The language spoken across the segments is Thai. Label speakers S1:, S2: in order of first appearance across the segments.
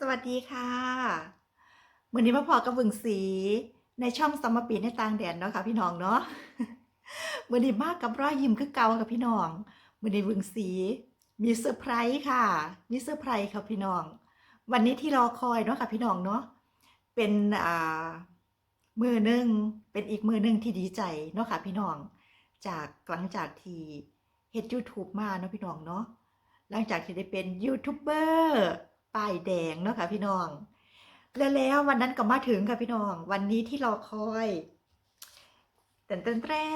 S1: สวัสดีค่ะวันนี้มาพอกับวึงสีในช่องสมปีในต่างแดนเนาะค่ะพี่น้องเนาะวันนี้มากกับรอยยิ้มคือเก่ากับพี่น้องวันนี้วึงสี มีเซอร์ไพรส์ค่ะ มีเซอร์ไพรส์ค่ะพี่น้อง วันนี้ที่รอคอยเนาะค่ะพี่น้องเนาะเป็นอ่ามือหนึ่งเป็นอีกมือหนึ่งที่ดีใจเนาะค่ะพี่น้อง จากหลังจากที่เฮ็ด YouTube มาเนาะพี่น้องเนาะหลังจากที่ได้เป็นยูทูบเบอร์ ป้ายแดงเนาะค่ะพี่น้อง แล้วแล้ววันนั้นก็มาถึงค่ะพี่น้อง วันนี้ที่รอคอยเต้นเต้นเต้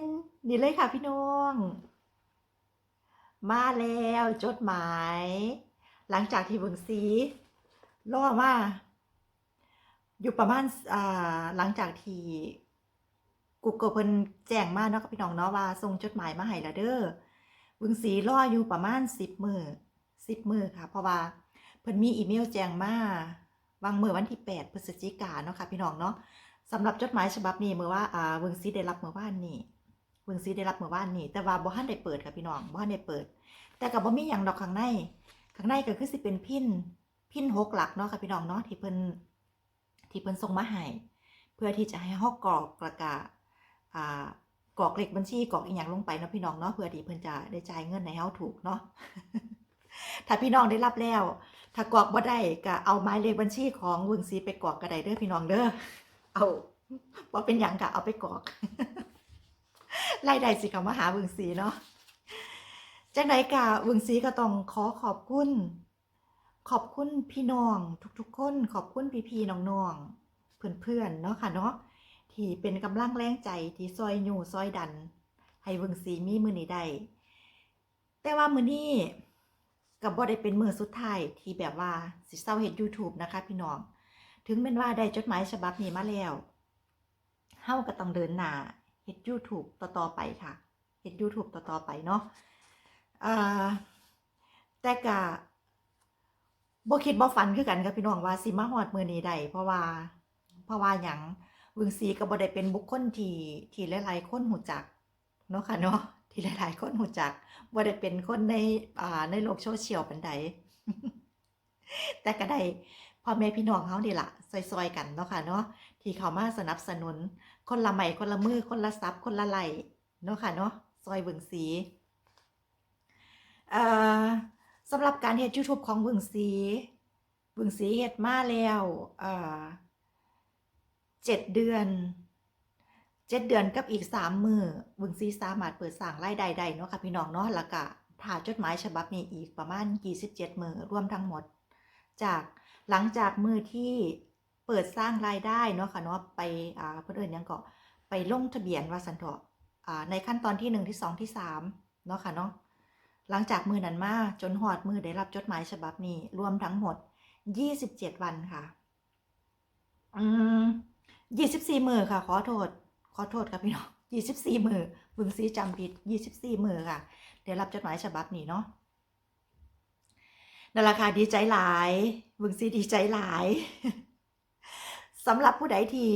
S1: นนี่เลยค่ะพี่น้อง มาแล้วจดหมาย หลังจากที่เบิ่งสีล่อมาอยู่ประมาณอ่าหลังจากที่กูเกิลเพิ่นแจ้งมาเนาะค่ะพี่น้องเนาะว่าส่งจดหมายมาให้ละเด้อวึงสีรออยู่ประมาณสิบมือสิบมือค่ะ เพราะว่า พิ่นมีอีเมลแจ้งมาวางมือวันที่ 8 พฤศจิกาเนาะค่ะพี่น้องเนาะสำหรับจดหมายฉบับนี้เมื่อว่าอ่าวึงสีได้รับเมื่อวานนี้วึงสีได้รับเมื่อวานนี้แต่ว่าบ่ทันได้เปิดค่ะพี่น้องบ่ทันได้เปิด แต่ก็บ่มีหยังดอกข้างในข้างในก็คือสิเป็นพินพินหกหลักเนาะค่ะพี่น้องเนาะที่เพิ่นที่เพิ่นส่งมาให้เพื่อที่จะให้เฮากรอกประกาศอ่ากรอกเลขบัญชีกรอกอีหยังลงไปเนาะพี่น้องเนาะเพื่อที่เพิ่นจะได้จ่ายเงินให้เฮาถูกเนาะถ้าพี่น้องได้รับแล้ว ถ้ากรอกบ่ได้ก็เอาหมายเลขบัญชีของวึงซีไปกรอกก็ได้เด้อพี่น้องเด้อเอาบ่เป็นหยังก็เอาไปกรอกรายได้สิเข้ามาหาวึงซีเนาะจังไดกะวึงซีก็ต้องขอขอบคุณ ขอบคุณพี่น้อง ทุกๆ คน ขอบคุณพี่ๆน้องๆเพื่อนๆเนาะค่ะเนาะที่เป็นกำลังแรงใจที่ซอยอยู่ซอยดัน ให้วิงสีมีมือนี้ได้แต่ว่ามือนี้ กับบ่ได้เป็นมือสุดท้ายที่แบบว่าสิเศร้าเฮ็ด YouTube นะคะ พี่น้อง ถึงแม้นว่าได้จดหมายฉบับนี้มาแล้วเฮาก็ต้องเดินหน้าเฮ็ด YouTube ต่อ ๆ ไปค่ะเฮ็ด YouTube ต่อ ๆ ไปเนาะอ่าแต่ก็บ่คิดบ่ฝันคือกันกับพี่น้องว่าสิมาฮอดมือนี้ได้เพราะว่าเพราะว่าหยังวึงซีก็บ่ได้เป็นบุคคลที่ที่หลายๆคนหูจักเนาะค่ะเนาะ ที่หลาย ๆ คนหูจักบ่ได้เป็นคนในอ่าในโลกโซเชียลปานใดแต่ก็ได้พ่อแม่พี่น้องเฮานี่ล่ะซอยๆกันเนาะค่ะเนาะที่เขามาสนับสนุน คนละไม้คนละมือคนละซับคนละไหลเนาะค่ะเนาะซอยเวึงซีเอ่อสำหรับการเฮ็ด YouTube ของเวึงซีเวึงซีเฮ็ดมาแล้วเอ่อเจ็ดเดือน เจ็ดเดือนกับอีกสามมือบึงซีสามารถเปิดสั่งรายได้ได้เนาะค่ะพี่น้องเนาะล้วก็ถ่ายจดหมายฉบับนี้อีกประมาณ27มือรวมทั้งหมด จากหลังจากมือที่เปิดสร้างรายได้เนาะค่ะเนาะไปอ่าเพื่อนยังก็ไปลงทะเบียนว่าสันเถาะอ่าในขั้นตอนที่หนึ่งที่สองที่สามเนาะค่ะเนาะหลังจากมือนั้นมาจนหอดมือได้รับจดหมายฉบับนี้ รวมทั้งหมด27วันค่ะ อืมยี่สิบสี่มือค่ะ ขอโทษ ขอโทษค่ะพี่น้องยี่สิบสี่มือบึงซีจำผิดยี่สิบสี่มือค่ะ เดี๋ยวรับจดหมายฉบับนี้เนาะนั่นแหละค่ะดีใจหลายบึงซีดีใจหลายสำหรับผู้ใดที่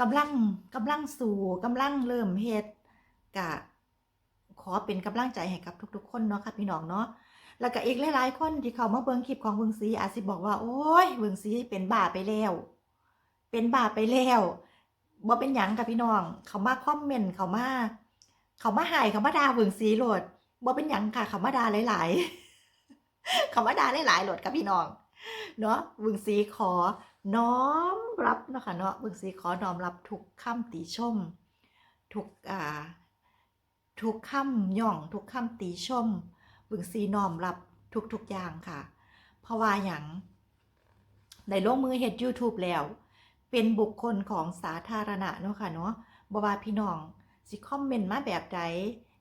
S1: กำลังกำลังสู่กำลังเริ่มเฮ็ดกะขอเป็นกำลังใจให้กับทุก ๆ คนเนาะค่ะพี่น้องเนาะแล้วก็อีกหลายๆคนที่เขามาเบิ่งคลิปของเบิ่งซีอาจสิบอกว่า โอ้ยเบิ่งซีเป็นบ้าไปแล้ว เป็นบาปไปแล้ว บ่เป็นหยังกับพี่น้อง เขามาคอมเมนต์เขามาเขามาหายเขามาด่าเบิ่งสีโหลดบ่เป็นหยังค่ะ เขามาด่าหลาย ๆ เขามาด่าหลายๆโหลดกับพี่น้องเนาะเบิ่งสีขอน้อมรับเนาะค่ะเนาะเบิ่งสีขอน้อมรับทุกคำติชม ทุกอ่าทุกคำย่อง ทุกคำติชมเบิ่งสีน้อมรับทุกๆอย่างค่ะ เพราะว่าหยังได้ลงมือเฮ็ด YouTube แล้ว เป็นบุคคลของสาธารณะเนาะค่ะเนาะบ่ว่าพี่น้องสิคอมเมนต์มาแบบใด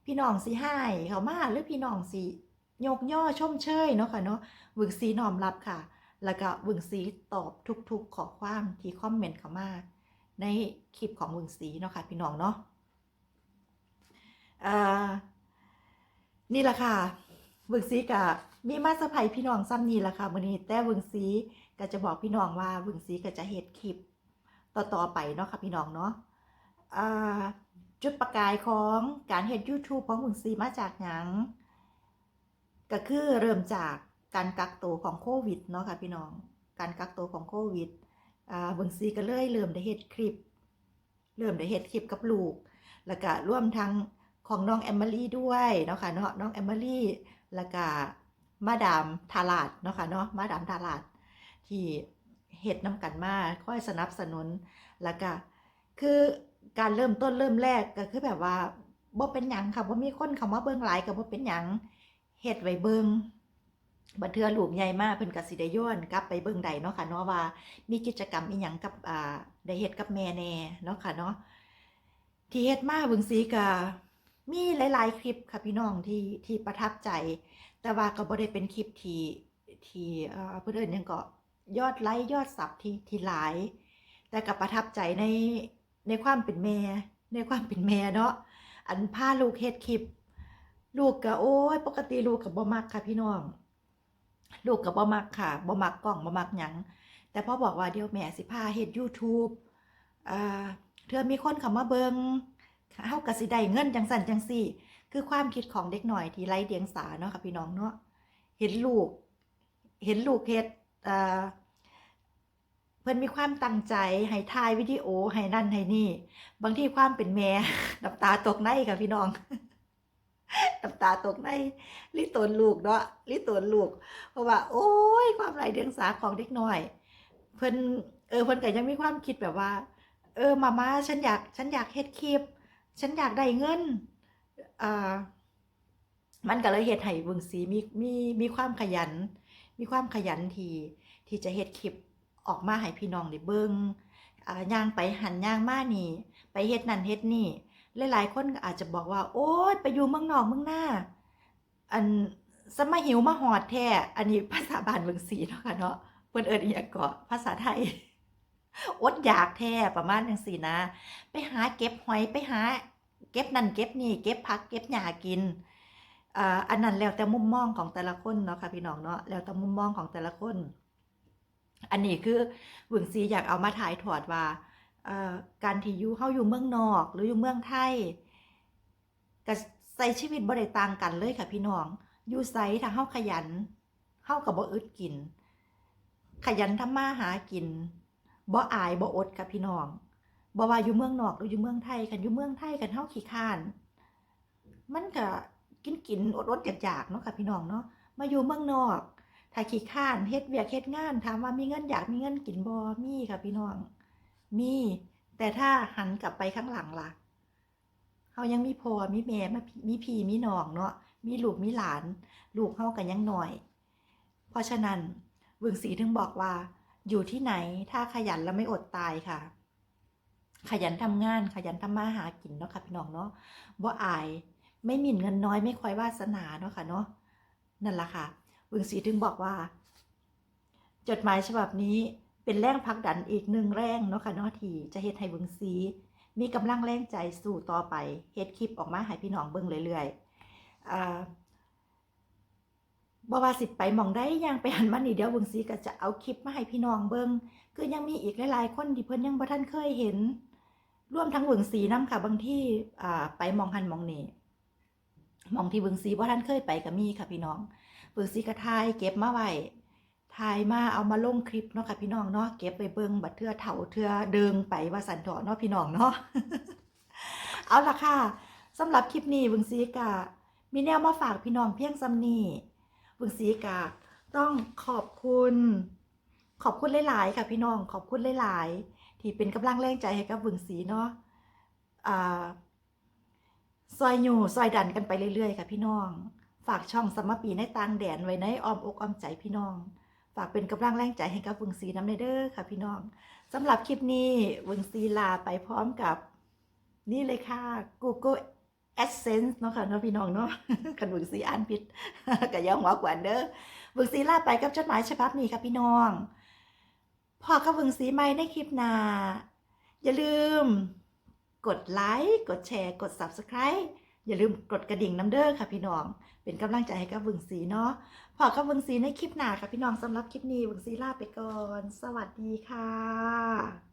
S1: พี่น้องสิให้เขามาหรือพี่น้องสิยกย่อชมเชยเนาะค่ะเนาะวึงซีน้อมรับค่ะ แล้วก็วึงซีตอบทุกๆข้อความที่คอมเมนต์เขามาในคลิปของวึงซีเนาะค่ะพี่น้องเนาะอ่อนี่แหละค่ะวึงซีกับมีมาสะพายพี่น้องซ้ำนี่แหละค่ะมื้อนี้แต่วึงซีก็จะบอกพี่น้องว่าวึงซีก็จะเฮ็ดคลิป ต่อๆไปเนาะค่ะพี่น้องเนาะจุดประกายของการเฮ็ด YouTube ของหุ่นซีมาจากหยังก็คือเริ่มจากการกักตัวของโควิดเนาะค่ะพี่น้อง การกักตัวของโควิดอ่าเบิ่งซีก็เลยเริ่มได้เฮ็ดคลิป เริ่มได้เฮ็ดคลิปกับลูก แล้วก็ร่วมทั้งของน้องแอมเบอรี่ด้วยเนาะค่ะเนาะน้องแอมเบอรี่แล้วก็มาดามทาลาดเนาะค่ะเนาะมาดามทาลาดที่ เฮ็ดน้ำกันมาค่อยสนับสนุนแล้วก็คือการเริ่มต้นเริ่มแรกก็คือแบบว่าบ่เป็นหยังค่ะบ่มีคนเข้ามาเบิ่งหลายก็บ่เป็นหยังเฮ็ดไว้เบิ่งบัดเทือลูกใหญ่มากเพิ่นก็สิได้ย้อนกลับไปเบิ่งได้เนาะค่ะเนาะว่ามีกิจกรรมอีหยังกับอ่าได้เฮ็ดกับแม่แน่เนาะค่ะเนาะที่เฮ็ดมาเบิ่งสีก็มีหลาย ๆ คลิปค่ะพี่น้องที่ที่ประทับใจ แต่ว่าก็บ่ได้เป็นคลิปที่ที่เอ่อเพิ่นเอิ้นหยังก็ ยอดไลค์ยอดซับที่ที่หลาย แต่ก็ประทับใจในในความเป็นแม่ ในความเป็นแม่เนาะอันพาลูกเฮ็ดคลิป ลูกก็โอ้ย ปกติลูกก็บ่มักค่ะพี่น้อง ลูกก็บ่มักค่ะบ่มักกล้องบ่มักหยังแต่พ่อบอกว่าเดี๋ยวแม่สิพาเฮ็ด YouTube อ่าเทื่อมีคนเข้ามาเบิงเฮาก็สิได้เงินจังสั่นจังซี่ คือความคิดของเด็กหน่อยที่ไร้เดียงสาเนาะค่ะพี่น้องเนาะเห็นลูก เห็นลูกเฮ็ดอ่า เพิ่นมีความตั้งใจให้ถ่ายวิดีโอให้นั่นให้นี่ บางทีความเป็นแม่น้ำตาตกในค่ะพี่น้องน้ำตาตกในลิตนลูกเนาะลิตนลูก เพราะว่า โอ้ย ความไร้เดียงสาของเด็กน้อย เพิ่นเออเพิ่นก็ยังมีความคิดแบบว่า เออมาม่าฉันอยากฉันอยากเฮ็ดคลิป ฉันอยากได้เงินอ่ามันก็เลยเฮ็ดให้เบิ่งสีมีมีมีความขยัน มีความขยันทีที่จะเฮ็ดคลิป ออกมาให้พี่น้องได้เบิงอ่าย่างไปหันย่างมานี่ ไปเฮ็ดนั่นเฮ็ดนี่ หลายๆคนอาจจะบอกว่า โอ๊ยไปอยู่เมืองนอกเมืองหน้า อันสมาหิวมาหอดแท้อันนี้ภาษาบานเมืองศรีเนาะค่ะเนาะเพิ่นเอิ้นอีหยังก็ภาษาไทยอดอยากแท้ประมาณจังซี่นะ ไปหาเก็บหอยไปหา เก็บนั่นเก็บนี่ เก็บผักเก็บหญ้ากินอ่าอันนั้นแล้วแต่มุมมองของแต่ละคนเนาะค่ะพี่น้องเนาะแล้วแต่มุมมองของแต่ละคน อันนี้คือหวึงซีอยากเอามาถ่ายถอดว่าการที่อยู่เฮาอยู่เมืองนอก หรืออยู่เมืองไทยก็ใส่ชีวิตบ่ได้ต่างกันเลยค่ะพี่น้องอยู่ไสถ้าเฮาขยันเฮาก็บ่อึดกิน ขยันทำมาหากินบ่อายบ่อดค่ะพี่น้องบ่ว่าอยู่เมืองนอกหรืออยู่เมืองไทยกันอยู่เมืองไทยกันเฮาขี้คร้าน มันก็กินกินอดอดๆอยากๆเนาะค่ะพี่น้องเนาะมาอยู่เมืองนอก ถ้าขี้ข้านเฮ็ดเวียกเฮ็ดงานถามว่ามีเงินอยากมีเงินกินบ่มีค่ะพี่น้อง มี แต่ถ้าหันกลับไปข้างหลังล่ะเฮายังมีพ่อมีแม่มามีพี่มีน้องเนาะมีลูกมีหลาน ลูกเฮาก็ยังหน้อย เพราะฉะนั้นเวึงสีถึงบอกว่า อยู่ที่ไหนถ้าขยันแล้วไม่อดตายค่ะ ขยันทำงานขยันทำมาหากินเนาะค่ะพี่น้องเนาะบ่อาย ไม่หมิ่นเงินน้อยไม่คอยวาสนาเนาะค่ะเนาะนั่นแหละค่ะ วึงสีถึงบอกว่า จดหมายฉบับนี้เป็นแรงผลักดันอีกหนึ่งแรงเนาะค่ะเนาะที่จะเฮ็ดให้วึงสีมีกำลังแรงใจสู่ต่อไปเฮ็ดคลิปออกมาให้พี่น้องเบิ่งเรื่อยๆอ่าบว่าสิไปมองได้ยังไปหันมานี่เดี๋ยววึงสีก็จะเอาคลิปมาให้พี่น้องเบิ่งคือยังมีอีกหลายๆคนที่เพิ่นยังบ่ทันเคยเห็น ร่วมทั้งวึงสีนํค่ะบางที่อ่าไปมองหันมองนี่มองที่วึงสีบ่ทันเคยไปก็มีค่ะพี่น้อง ปึกสีกระทายเก็บมาไว้ทายมาเอามาลงคลิปเนาะค่ะพี่น้องเนาะเก็บไปเบิ่งบัดเทือเถาเทือเดิงไปว่าสันถาะเนาะพี่น้องเนาะเอาล่ะค่ะสำหรับคลิปนี้บึงสีกะมีแนวมาฝากพี่น้องเพียงซ้ำนี้บึงสีกะต้องขอบคุณ ขอบคุณหลาย ๆ ค่ะพี่น้องขอบคุณหลาย ๆ ที่เป็นกำลังแรงใจให้กับบึงสีเนาะอ่าซอยอยู่ซอยดันกันไปเรื่อย ๆ ค่ะพี่น้อง ฝากช่องสมปีในต่างแดนไว้ในอ้อมอกอ้อมใจพี่น้อง ฝากเป็นกำลังแรงใจให้กับวึงซีน้ำในเด้อค่ะพี่น้องสำหรับคลิปนี้วึงซีลาไปพร้อมกับ นี่เลยค่ะ Google AdSense เนาะค่ะเนาะพี่น้องเนาะกันวึงซีอ่านผิดก็ย่องหัวกวนเด้อวึงซีลาไปกับจดหมายฉบับนี้ค่ะพี่น้องพอกับวึงซีใหม่ในคลิปหน้าอย่าลืม กดไลค์กดแชร์ กด Subscribe อย่าลืมกดกระดิ่งน้ำเด้อค่ะพี่น้อง เป็นกำลังใจให้กับวึงสีเนาะพอกับวึงสีในคลิปหน้าค่ะพี่น้องสำหรับคลิปนี้วึงสีลาไปก่อน สวัสดีค่ะ